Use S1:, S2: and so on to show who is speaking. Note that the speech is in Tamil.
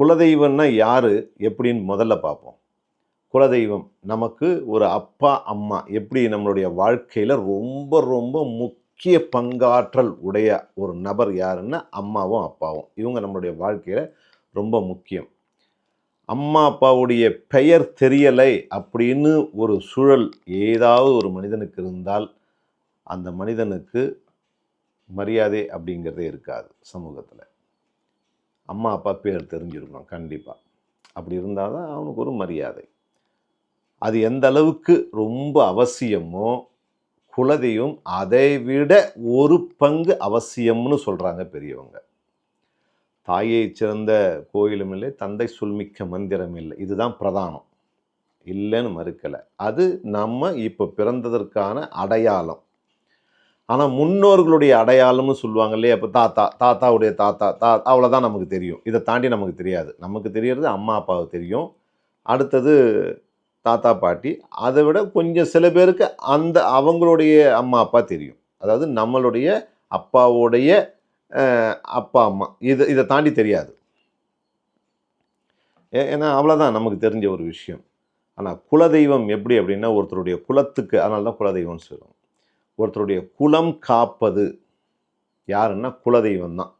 S1: குலதெய்வம்னா யார் எப்படின்னு முதல்ல பார்ப்போம். குலதெய்வம் நமக்கு ஒரு அப்பா அம்மா எப்படி நம்மளுடைய வாழ்க்கையில் ரொம்ப ரொம்ப முக்கிய பங்காற்றல் உடைய ஒரு நபர் யாருன்னா அம்மாவும் அப்பாவும். இவங்க நம்மளுடைய வாழ்க்கையில் ரொம்ப முக்கியம். அம்மா அப்பாவுடைய பெயர் தெரியலை அப்படின்னு ஒரு சூழல் ஏதாவது ஒரு மனிதனுக்கு இருந்தால் அந்த மனிதனுக்கு மரியாதை அப்படிங்கிறதே இருக்காது சமூகத்தில். அம்மா அப்பா பேர் தெரிஞ்சிருக்கணும் கண்டிப்பாக அப்படி இருந்தால் தான் அவனுக்கு ஒரு மரியாதை. அது எந்த அளவுக்கு ரொம்ப அவசியமோ குலதெய்வம் அதை விட ஒரு பங்கு அவசியம்னு சொல்கிறாங்க பெரியவங்க. தாயை சிறந்த கோயிலும் இல்லை தந்தை சொல்மிக்க மந்திரம் இல்லை. இதுதான் பிரதானம். இல்லைன்னு மறுக்கலை. அது நம்ம இப்போ பிறந்ததற்கான அடையாளம். ஆனால் முன்னோர்களுடைய அடையாளம்னு சொல்லுவாங்க இல்லையா? இப்போ தாத்தா தாத்தாவுடைய தாத்தா தா அவ்வளோதான் நமக்கு தெரியும். இதை தாண்டி நமக்கு தெரியாது. நமக்கு தெரியறது அம்மா அப்பாவுக்கு தெரியும். அடுத்தது தாத்தா பாட்டி. அதை விட கொஞ்சம் சில பேருக்கு அந்த அவங்களுடைய அம்மா அப்பா தெரியும். அதாவது நம்மளுடைய அப்பாவுடைய அப்பா அம்மா. இது இதை தாண்டி தெரியாது. ஏ- ஏன்னா அவ்வளோதான் நமக்கு தெரிஞ்ச ஒரு விஷயம். ஆனால் குலதெய்வம் எப்படி அப்படின்னா ஒருத்தருடைய குலத்துக்கு அதனால தான் குலதெய்வம்னு சொல்லுவோம் ஒருத்தருடைய குலம் காப்பது. யாருன்னா குலதெய்வம் தான்